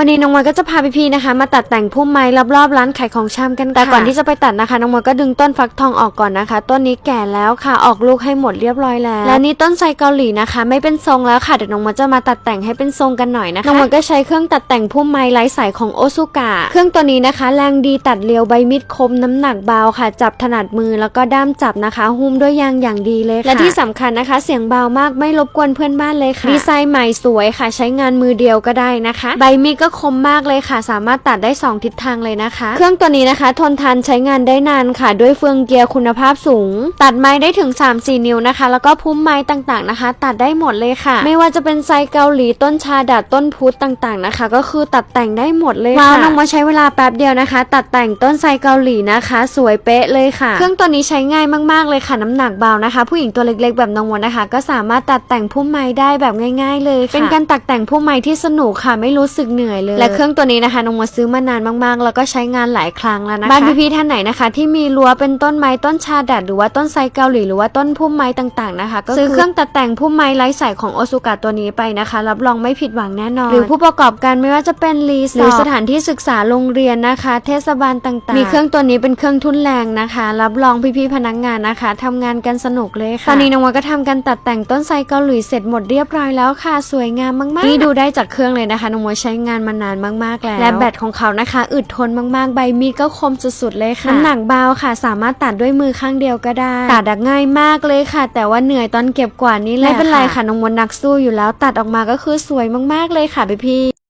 วันนี้น้องมวยก็จะพาพี่ๆนะคะ มาตัดแต่งพุ่มไม้รอบๆร้านขายของชำกันค่ะแต่ก่อนที่จะไปตัดนะคะน้องมวยก็ดึงต้นฟักทองออกก่อนนะคะ ต้นนี้แก่แล้วค่ะออกลูกให้หมดเรียบร้อยแล้ว และนี่ต้นไทรเกาหลีนะคะ ไม่เป็นทรงแล้วค่ะเดี๋ยวน้องมวยจะมาตัดแต่งให้เป็นทรงกันหน่อยนะคะน้องมวยก็ใช้เครื่องตัดแต่งพุ่มไม้ไร้สายของโอซุกะเครื่องตัวนี้นะคะ แรงดีตัดเรียวใบมีดคมน้ำหนักเบาค่ะ จับถนัดมือแล้วก็ด้ามจับนะคะ หุ้มด้วยยางอย่างดีเลยค่ะและที่สำคัญนะคะ เสียงเบามากไม่รบกวนเพื่อนบ้านเลยค่ะดีไซน์ใหม่สวยค่ะ ใช้งานมือเดียวก็ได้นะคะ ใบมีดก็คมมากเลยค่ะ สามารถตัดได้ 2 ทิศทางเลยนะคะ เครื่องตัวนี้นะคะ ทนทานใช้งานได้นานค่ะ ด้วยเฟืองเกียร์คุณภาพสูง ตัดไม้ได้ถึง 3-4 นิ้วนะคะ แล้วก็พุ่มไม้ต่างๆนะคะ ตัดได้หมดเลยค่ะ ไม่ว่าจะเป็นไซเกาหลีต้นชาดัดต้นพุทธต่างๆนะคะ ก็คือตัดแต่งได้หมดเลยค่ะว้าวน้องมาใช้เวลาแป๊บเดียวนะคะ ตัดแต่งต้นไซเกาหลีนะคะ สวยเป๊ะเลยค่ะ เครื่องตัวนี้ใช้ง่ายมากๆเลยค่ะ น้ำหนักเบานะคะ ผู้หญิงตัวเล็กๆ แบบน้องมนนะคะ ก็สามารถตัดแต่งพุ่มไม้ได้แบบง่าย ๆ เลยค่ะเป็นการตัดแต่งพุ่มไม้ที่สนุกค่ะ ไม่รู้สึกเหนื่อยเลยและเครื่องตัวนี้นะคะน้องมนซื้อมานานมากๆ แล้วก็ใช้งานหลายครั้งแล้วนะคะบ้านพี่ๆท่านไหนนะคะ ที่มีรั้วเป็นต้นไม้ต้นชาดัดหรือว่าต้นไซเกาหลีหรือว่าต้นพุ่มไม้ต่างๆนะคะก็ซื้อเครื่องตัดแต่งพุ่มไม้ไร้สายของโอซุกะตัวนี้ไปนะคะ รับรองไม่ผิดหวังแน่นอน หรือผู้ประกอบการไม่ว่าจะเป็นรีสอร์ทหรือสถานที่ศึกษาโรงเรียนนะคะ เทศบาลต่างๆ มีเครื่องตัวนี้เป็นเครื่องทุนแรงนะคะ รับรองพี่ๆพนักงานนะคะทำงานกันสนุกเลยค่ะตอนนี้น้องวาก็ทำการตัดแต่งต้นไทรเกาหลีเสร็จหมดเรียบร้อยแล้วค่ะ สวยงามมากๆนี่ดูได้จากเครื่องเลยนะคะน้องวาใช้งานมานานมากๆแล้ว และแบตของเขานะคะ อึดทนมากๆ ใบมีดก็คมสุดๆเลยค่ะ น้ำหนักเบาค่ะ สามารถตัดด้วยมือข้างเดียวก็ได้ ตัดอะง่ายมากเลยค่ะ แต่ว่าเหนื่อยตอนเก็บกวาดนี่แหละไม่เป็นไรค่ะน้องมนนักสู้อยู่แล้ว ตัดออกมาก็คือสวยมากๆเลยค่ะพี่ๆ